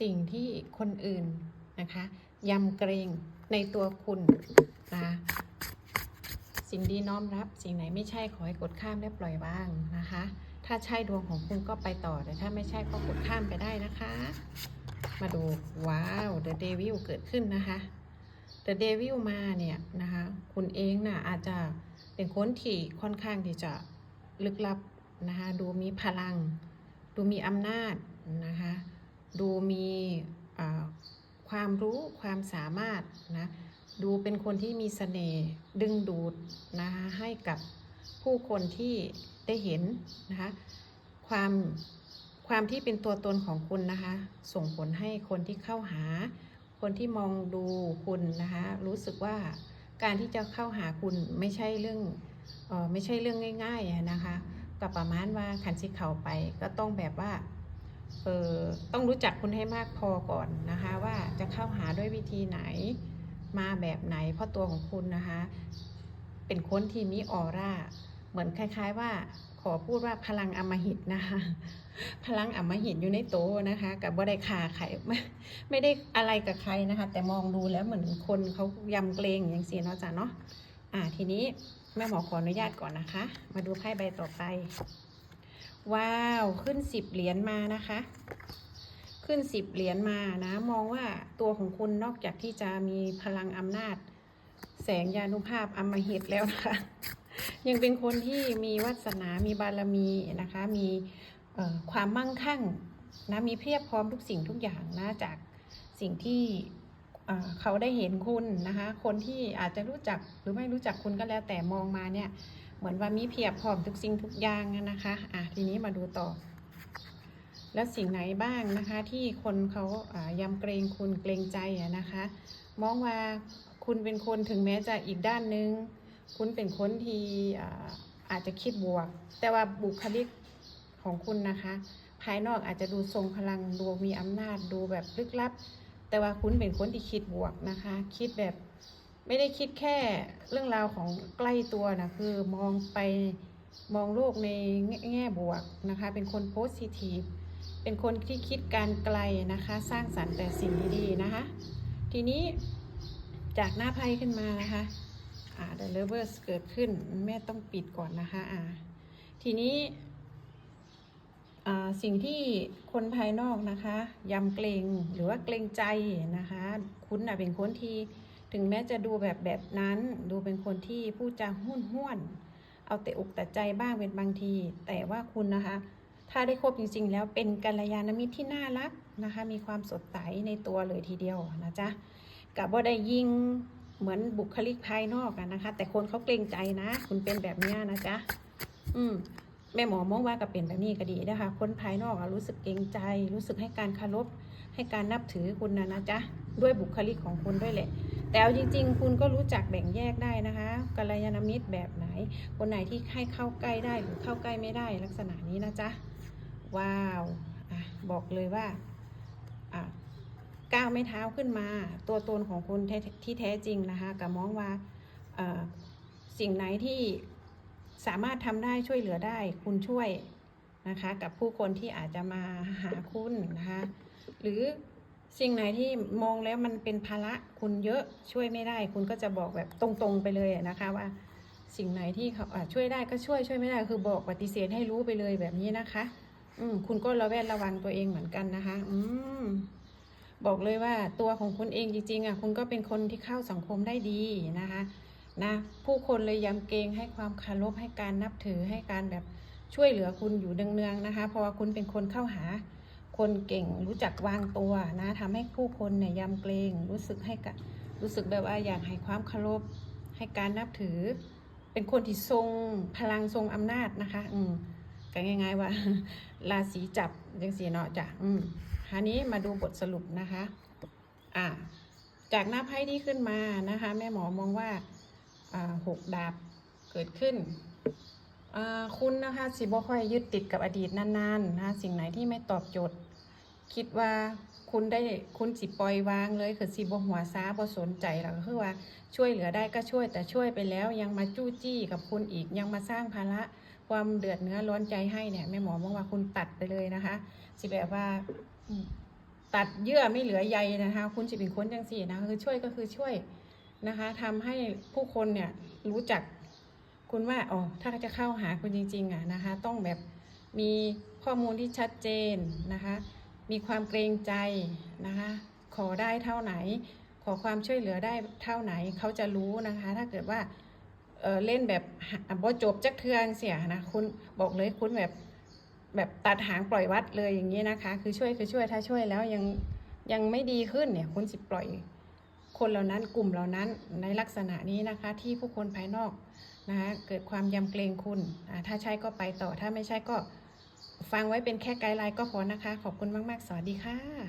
สิ่งที่คนอื่นนะคะยำเกรงในตัวคุณนะสิ่งดีน้อมรับ สิ่งไหนไม่ใช่ขอให้กดข้ามและปล่อยวางนะคะ ถ้าใช่ดวงของคุณก็ไปต่อแต่ถ้าไม่ใช่ก็กดข้ามไปได้นะคะ มาดูว้าว The Devil เกิดขึ้นนะคะ The Devil มาเนี่ยนะคะคุณเองน่ะอาจจะเป็นคนที่ค่อนข้างที่จะลึกลับนะคะดูมีพลัง ดูมีอำนาจนะคะ ดูมีความรู้ความสามารถนะดูเป็นคนที่มีเสน่ห์ดึงดูดนะคะให้กับผู้คนที่ได้เห็นนะคะความความที่เป็นตัวตนของคุณนะคะส่งผลให้คนที่เข้าหา คนที่มองดูคุณนะคะรู้สึกว่าการที่จะเข้าหาคุณไม่ใช่เรื่องออไม่ใช่เรื่องง่าย ๆนะคะกับประมาณว่าขันสิเขาไปก็ต้องแบบว่า ต้องรู้จักคุณให้มากพอก่อนนะคะ ว่าจะเข้าหาด้วยวิธีไหนมาแบบไหน เพราะตัวของคุณนะคะ เป็นคนที่มีออร่า เหมือนคล้าย ๆ ว่าขอพูดว่าพลังอมหิตนะคะ พลังอมหิตอยู่ในโตนะคะกับบ่ได้ขาใครไม่ไม่ได้อะไรกับใครนะคะ แต่มองดูแล้วเหมือนคนเขายำเกรงอย่างเสียเนาะจ้ะเนาะอ่าทีนี้แม่หมอขออนุญาตก่อนนะคะ มาดูไพ่ใบต่อไป ว้าว ขึ้นสิบเหรียญมานะคะ ขึ้นสิบเหรียญมานะ มองว่าตัวของคุณนอกจากที่จะมีพลังอำนาจ แสงยานุภาพอำมหิตแล้วนะคะ ยังเป็นคนที่มีวาสนา มีบารมีนะคะ มีความมั่งคั่งนะมีเพียบพร้อมทุกสิ่งทุกอย่างนะจากสิ่งที่เขาได้เห็นคุณนะคะ คนที่อาจจะรู้จักหรือไม่รู้จักคุณก็แล้วแต่มองมาเนี่ย เหมือนว่ามีเพียบพร้อมทุกสิ่งทุกอย่างนะคะอะทีนี้มาดูต่อ แล้วสิ่งไหนบ้างนะคะ ที่คนเขาอ่ายำเกรงคุณเกรงใจอะนะคะ มองว่าคุณเป็นคนถึงแม้จะอีกด้านนึง คุณเป็นคนที่อ่าอาจจะคิดบวก แต่ว่าบุคลิกของคุณนะคะ ภายนอกอาจจะดูทรงพลังดูมีอำนาจดูแบบลึกลับ แต่ว่าคุณเป็นคนที่คิดบวกนะคะ คิดแบบ ไม่ได้คิดแค่เรื่องราวของใกล้ตัวนะคือมองไปมองโลกในแง่บวกนะคะ เป็นคนโพสิทีฟเป็นคนที่คิดการไกลนะคะ สร้างสรรค์แต่สิ่งดีๆนะคะ ทีนี้จากหน้าไพ่ขึ้นมานะคะอ่า The Lovers เกิดขึ้นแม่ต้องปิดก่อนนะคะอ่าทีนี้สิ่งที่คนภายนอกนะคะยำเกรงหรือว่าเกรงใจนะคะ คุณนะเป็นคนที่ ถึงแม้จะดูแบบแบบนั้น ดูเป็นคนที่พูดจาห้วนห้วน เอาแต่อกแต่ใจบ้างเป็นบางที แต่ว่าคุณนะคะ ถ้าได้คบจริง ๆ แล้วเป็นกัลยาณมิตรที่น่ารักนะคะ มีความสดใสในตัวเลยทีเดียวนะจ๊ะกับว่าได้ยิงเหมือนบุคลิกภายนอกนะคะ แต่คนเขาเกรงใจนะ คุณเป็นแบบนี้นะจ๊ะอืมแม่หมอมองว่ากับเป็นแบบนี้ก็ดีนะคะคนภายนอกรู้สึกเกรงใจ รู้สึกให้การคารพให้การนับถือคุณนะนะจ๊ะด้วยบุคลิกของคุณด้วยแหละ แต่เอาจริง ๆ คุณก็รู้จักแบ่งแยกได้นะคะกัลยาณมิตรแบบไหน คนไหนที่ให้เข้าใกล้ได้หรือเข้าใกล้ไม่ได้ลักษณะนี้นะจ๊ะ ว้าวอบอกเลยว่าก้าวไม่เท้าขึ้นมา ตัวตนของคุณที่แท้จริงนะคะกับมองว่าสิ่งไหนที่สามารถทำได้ช่วยเหลือได้ คุณช่วยนะคะ กับผู้คนที่อาจจะมาหาคุณนะคะ หรือ สิ่งไหนที่มองแล้วมันเป็นภาระคุณเยอะช่วยไม่ได้ คุณก็จะบอกแบบตรงๆไปเลยนะคะว่า สิ่งไหนที่เขาช่วยได้ก็ช่วยช่วยไม่ได้ คือบอกปฏิเสธให้รู้ไปเลยแบบนี้นะคะ อืมคุณก็ระแวดระวังตัวเองเหมือนกันนะคะ อืมบอกเลยว่าตัวของคุณเองจริงๆอะคุณก็เป็นคนที่เข้าสังคมได้ดีนะคะนะผู้คนเลยยำเกรงให้ความคารพให้การนับถือให้การแบบช่วยเหลือคุณอยู่เนืองๆนะคะเพราะว่าคุณเป็นคนเข้าหา คนเก่งรู้จักวางตัวนะทำให้ผู้คนเนี่ยยำเกรงรู้สึกให้กะรู้สึกแบบว่าอยากให้ความเคารพให้การนับถือ เป็นคนที่ทรงพลังทรงอำนาจนะคะ อืมก็ง่าย ๆ ว่าราศีจับยังสีเนาะจ้ะอืมคราวนี้มาดูบทสรุปนะคะ อ่า จากหน้าไพ่ที่ขึ้นมานะคะ แม่หมอมองว่าอ่าหกดาบเกิดขึ้นอ่าคุณนะคะสิบ่ค่อยยึดติดกับอดีตนานๆนะคะสิ่งไหนที่ไม่ตอบโจทย์ คิดว่าคุณได้คุณสิปล่อยวางเลยคือสิบหัวซาบ่สนใจหรอกก็คือว่าช่วยเหลือได้ก็ช่วยแต่ช่วยไปแล้วยังมาจู้จี้กับคุณอีกยังมาสร้างภาระความเดือดเนื้อร้อนใจให้เนี่ยแม่หมอมองว่าคุณตัดไปเลยนะคะ สิแบบว่าตัดเยื่อไม่เหลือใยนะคะ คุณจะเป็นคนจังสี่นะคือช่วยก็คือช่วยนะคะทำให้ผู้คนเนี่ยรู้จักคุณว่าอ๋อถ้าจะเข้าหาคุณจริง ๆ อะนะคะ ต้องแบบมีข้อมูลที่ชัดเจนนะคะ มีความเกรงใจนะคะ ขอได้เท่าไหน ขอความช่วยเหลือได้เท่าไหนเขาจะรู้นะคะ ถ้าเกิดว่าเเล่นแบบบ่จบจักเทืองเสียนะคุณบอกเลยคุณแบบแบบตัดหางปล่อยวัดเลยอย่างนี้นะคะ คือช่วยคือช่วยถ้าช่วยแล้วยังยังไม่ดีขึ้นเนี่ยคุณสิปล่อยคนเหล่านั้นกลุ่มเหล่านั้นในลักษณะนี้นะคะ ที่ผู้คนภายนอกนะคะเกิดความยำเกรงคุณถ้าใช่ก็ไปต่อถ้าไม่ใช่ก็ ฟังไว้เป็นแค่ไกด์ไลน์ก็พอนะคะ ขอบคุณมาก ๆ สวัสดีค่ะ